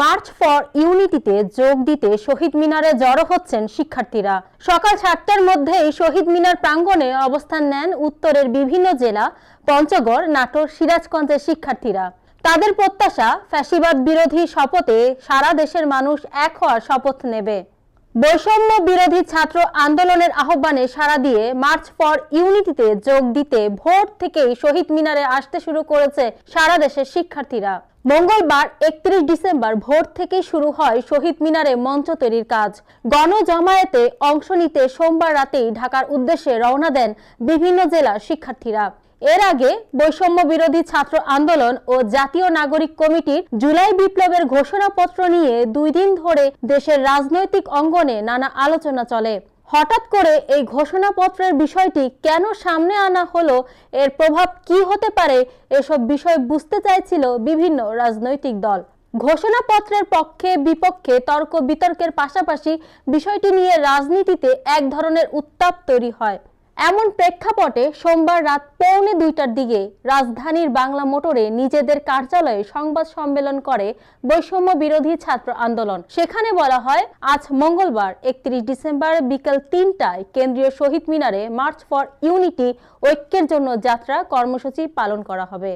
March for ইউনিটিতে যোগ দিতে শহীদ মিনারে জড়ো হচ্ছেন শিক্ষার্থীরা। সকাল সাতটার মধ্যেই শহীদ মিনার প্রাঙ্গণে অবস্থান নেন উত্তরের বিভিন্ন জেলা, পঞ্চগড়, নাটোর, সিরাজগঞ্জের শিক্ষার্থীরা। তাদের প্রত্যাশা, ফ্যাসিবাদ বিরোধী শপথে সারা দেশের মানুষ এক হওয়ার শপথ নেবে। বৈষম্য বিরোধী ছাত্র আন্দোলনের আহ্বানে সাড়া দিয়ে মার্চ ফর ইউনিটিতে যোগ দিতে ভোর থেকেই শহীদ মিনারে আসতে শুরু করেছে সারা দেশের শিক্ষার্থীরা। মঙ্গলবার একত্রিশ ডিসেম্বর ভোর থেকেই শুরু হয় শহীদ মিনারে মঞ্চ তৈরির কাজ। গণজমায়েতে অংশ নিতে সোমবার রাতেই ঢাকার উদ্দেশ্যে রওনা দেন বিভিন্ন জেলার শিক্ষার্থীরা। এর আগে বৈষম্য বিরোধী ছাত্র আন্দোলন ও জাতীয় নাগরিক কমিটির জুলাই বিপ্লবের ঘোষণাপত্র নিয়ে দুই দিন ধরে দেশের রাজনৈতিক অঙ্গনে নানা আলোচনা চলে। হঠাৎ করে এই ঘোষণাপত্রের বিষয়টি কেন সামনে আনা হলো? এর প্রভাব কি হতে পারে? এসব বিষয় বুঝতে চাইছিল বিভিন্ন রাজনৈতিক দল। ঘোষণাপত্রের পক্ষে বিপক্ষে তর্ক বিতর্কের পাশাপাশি বিষয়টি নিয়ে রাজনীতিতে এক ধরনের উত্তাপ তৈরি হয়। এমন প্রেক্ষাপটে সোমবার রাত পৌনে দুইটার দিকে রাজধানীর বাংলা মোটরে নিজেদের কার্যালয়ে সংবাদ সম্মেলন করে বৈষম্য বিরোধী ছাত্র আন্দোলন। সেখানে বলা হয়, আজ মঙ্গলবার, একত্রিশ ডিসেম্বর বিকেল তিনটায় কেন্দ্রীয় শহীদ মিনারে মার্চ ফর ইউনিটি ঐক্যের জন্য যাত্রা কর্মসূচি পালন করা হবে।